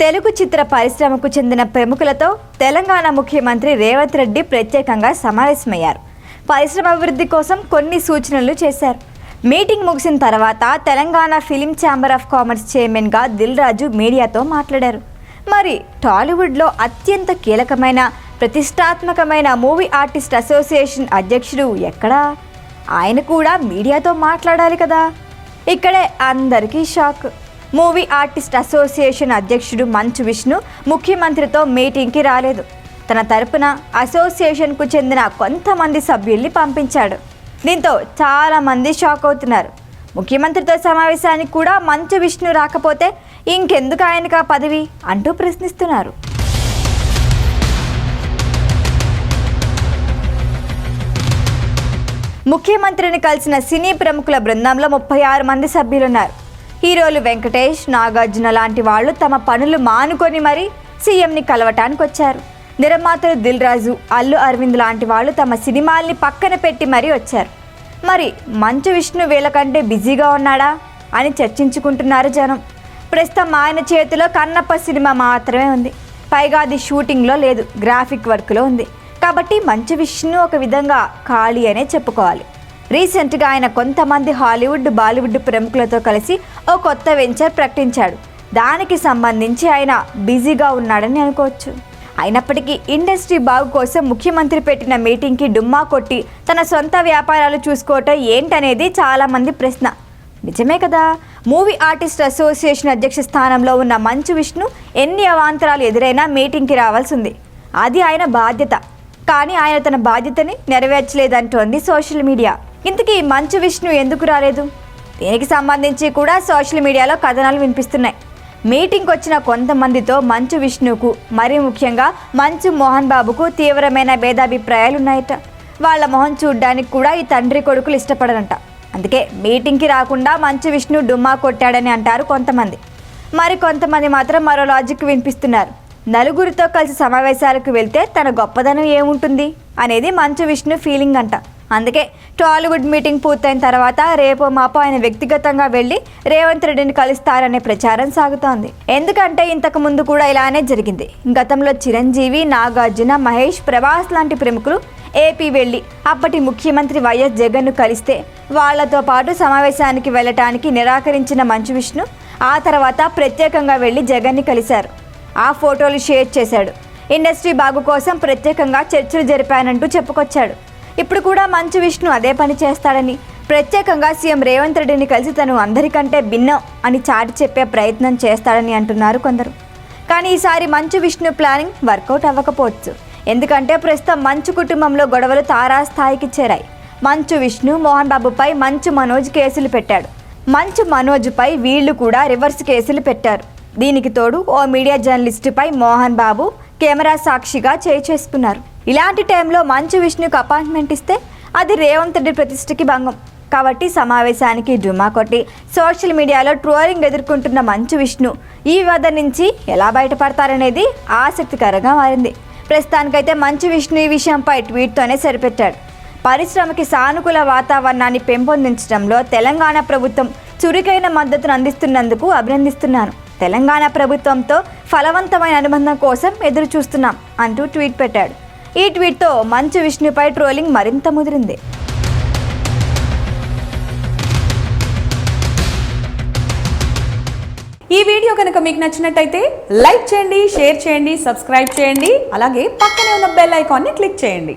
తెలుగు చిత్ర పరిశ్రమకు చెందిన ప్రముఖులతో తెలంగాణ ముఖ్యమంత్రి రేవంత్ రెడ్డి ప్రత్యేకంగా సమావేశమయ్యారు. పరిశ్రమ అభివృద్ధి కోసం కొన్ని సూచనలు చేశారు. మీటింగ్ ముగిసిన తర్వాత Telangana film chamber of commerce చైర్మన్గా దిల్ రాజు మీడియాతో మాట్లాడారు. మరి టాలీవుడ్లో అత్యంత కీలకమైన ప్రతిష్టాత్మకమైన మూవీ ఆర్టిస్ట్ అసోసియేషన్ అధ్యక్షుడు ఎక్కడా? ఆయన కూడా మీడియాతో మాట్లాడాలి కదా. ఇక్కడే అందరికీ షాక్. మూవీ ఆర్టిస్ట్ అసోసియేషన్ అధ్యక్షుడు మంచు విష్ణు ముఖ్యమంత్రితో మీటింగ్కి రాలేదు. తన తరపున అసోసియేషన్కు చెందిన కొంతమంది సభ్యుల్ని పంపించాడు. దీంతో చాలామంది షాక్ అవుతున్నారు. ముఖ్యమంత్రితో సమావేశానికి కూడా మంచు విష్ణు రాకపోతే ఇంకెందుకు ఆయనకు ఆ పదవి అంటూ ప్రశ్నిస్తున్నారు. ముఖ్యమంత్రిని కలిసిన సినీ ప్రముఖుల బృందంలో ముప్పై ఆరు మంది సభ్యులున్నారు. హీరోలు వెంకటేష్ నాగార్జున లాంటి వాళ్ళు తమ పనులు మానుకొని మరీ సీఎంని కలవటానికి వచ్చారు. నిర్మాతలు దిల్ రాజు అల్లు అరవింద్ లాంటి వాళ్ళు తమ సినిమాల్ని పక్కన పెట్టి మరీ వచ్చారు. మరి మంచు విష్ణు వీళ్ళకంటే బిజీగా ఉన్నాడా అని చర్చించుకుంటున్నారు జనం. ప్రస్తుతం ఆయన చేతిలో కన్నప్ప సినిమా మాత్రమే ఉంది. పైగా అది షూటింగ్లో లేదు గ్రాఫిక్ వర్క్లో ఉంది. కాబట్టి మంచు విష్ణు ఒక విధంగా ఖాళీ అనే చెప్పుకోవాలి. రీసెంట్గా ఆయన కొంతమంది హాలీవుడ్ బాలీవుడ్ ప్రముఖులతో కలిసి ఓ కొత్త వెంచర్ ప్రకటించాడు. దానికి సంబంధించి ఆయన బిజీగా ఉన్నాడని అనుకోవచ్చు. అయినప్పటికీ ఇండస్ట్రీ బాగు కోసం ముఖ్యమంత్రి పెట్టిన మీటింగ్కి డుమ్మా కొట్టి తన సొంత వ్యాపారాలు చూసుకోవటం ఏంటనేది చాలామంది ప్రశ్న. నిజమే కదా? మూవీ ఆర్టిస్ట్ అసోసియేషన్ అధ్యక్ష స్థానంలో ఉన్న మంచు విష్ణు ఎన్ని అవాంతరాలు ఎదురైనా మీటింగ్కి రావాల్సింది. అది ఆయన బాధ్యత. కానీ ఆయన తన బాధ్యతని నెరవేర్చలేదంటోంది సోషల్ మీడియా. ఇంతకీ మంచు విష్ణు ఎందుకు రాలేదు? దీనికి సంబంధించి కూడా సోషల్ మీడియాలో కథనాలు వినిపిస్తున్నాయి. మీటింగ్కి వచ్చిన కొంతమందితో మంచు విష్ణుకు మరీ ముఖ్యంగా మంచు మోహన్ బాబుకు తీవ్రమైన భేదాభిప్రాయాలు ఉన్నాయట. వాళ్ళ మొహం చూడ్డానికి కూడా ఈ తండ్రి కొడుకులు ఇష్టపడరంట. అందుకే మీటింగ్కి రాకుండా మంచు విష్ణు డుమ్మా కొట్టాడని అంటారు కొంతమంది. మరి కొంతమంది మాత్రం మరో లాజిక్ వినిపిస్తున్నారు. నలుగురితో కలిసి సమావేశాలకు వెళ్తే తన గొప్పదనం ఏముంటుంది? అనేది మంచు విష్ణు ఫీలింగ్ అంట. అందుకే టాలీవుడ్ మీటింగ్ పూర్తయిన తర్వాత రేపు మాపో ఆయన వ్యక్తిగతంగా వెళ్ళి రేవంత్ రెడ్డిని కలుస్తారనే ప్రచారం సాగుతోంది. ఎందుకంటే ఇంతకు ముందు కూడా ఇలానే జరిగింది. గతంలో చిరంజీవి నాగార్జున మహేష్ ప్రభాస్ లాంటి ప్రముఖులు ఏపీ వెళ్ళి అప్పటి ముఖ్యమంత్రి వైఎస్ జగన్ను కలిస్తే వాళ్ళతో పాటు సమావేశానికి వెళ్ళటానికి నిరాకరించిన మంచు విష్ణు ఆ తర్వాత ప్రత్యేకంగా వెళ్ళి జగన్ని కలిశారు. ఆ ఫోటోలు షేర్ చేశాడు. ఇండస్ట్రీ బాగు కోసం ప్రత్యేకంగా చర్చలు జరిపానంటూ చెప్పుకొచ్చాడు. ఇప్పుడు కూడా మంచు విష్ణు అదే పని చేస్తాడని. ప్రత్యేకంగా సీఎం రేవంత్ రెడ్డిని కలిసి తను అందరికంటే భిన్నం అని చాటి చెప్పే ప్రయత్నం చేస్తాడని అంటున్నారు కొందరు. కానీ ఈసారి మంచు విష్ణు ప్లానింగ్ వర్కౌట్ అవ్వకపోవచ్చు. ఎందుకంటే ప్రస్తుతం మంచు కుటుంబంలో గొడవలు తారాస్థాయికి చేరాయి. మంచు విష్ణు మోహన్ బాబుపై మంచు మనోజ్ కేసులు పెట్టాడు. మంచు మనోజ్పై వీళ్ళు కూడా రివర్స్ కేసులు పెట్టారు. దీనికి తోడు ఓ మీడియా జర్నలిస్టుపై మోహన్ బాబు కెమెరా సాక్షిగా చేయి చేసుకున్నారు. ఇలాంటి టైంలో మంచు విష్ణుకు అపాయింట్మెంట్ ఇస్తే అది రేవంత్ రెడ్డి ప్రతిష్టకి భంగం. కాబట్టి సమావేశానికి డుమా కొట్టి సోషల్ మీడియాలో ట్రోలింగ్ ఎదుర్కొంటున్న మంచు విష్ణు ఈ వివాదం నుంచి ఎలా బయటపడతారనేది ఆసక్తికరంగా మారింది. ప్రస్తుతానికైతే మంచు విష్ణు ఈ విషయంపై ట్వీట్తోనే సరిపెట్టాడు. పరిశ్రమకి సానుకూల వాతావరణాన్ని పెంపొందించడంలో తెలంగాణ ప్రభుత్వం చురుకైన మద్దతును అందిస్తున్నందుకు అభినందిస్తున్నాను. తెలంగాణ ప్రభుత్వంతో ఫలవంతమైన అనుబంధం కోసం ఎదురు చూస్తున్నాం అంటూ ట్వీట్ పెట్టాడు. ఈ ట్వీట్తో మంచు విష్ణుపై ట్రోలింగ్ మరింత ముదిరింది. ఈ వీడియో కనుక మీకు నచ్చినట్టయితే లైక్ చేయండి షేర్ చేయండి సబ్స్క్రైబ్ చేయండి అలాగే పక్కనే ఉన్న బెల్ ఐకాన్ని క్లిక్ చేయండి.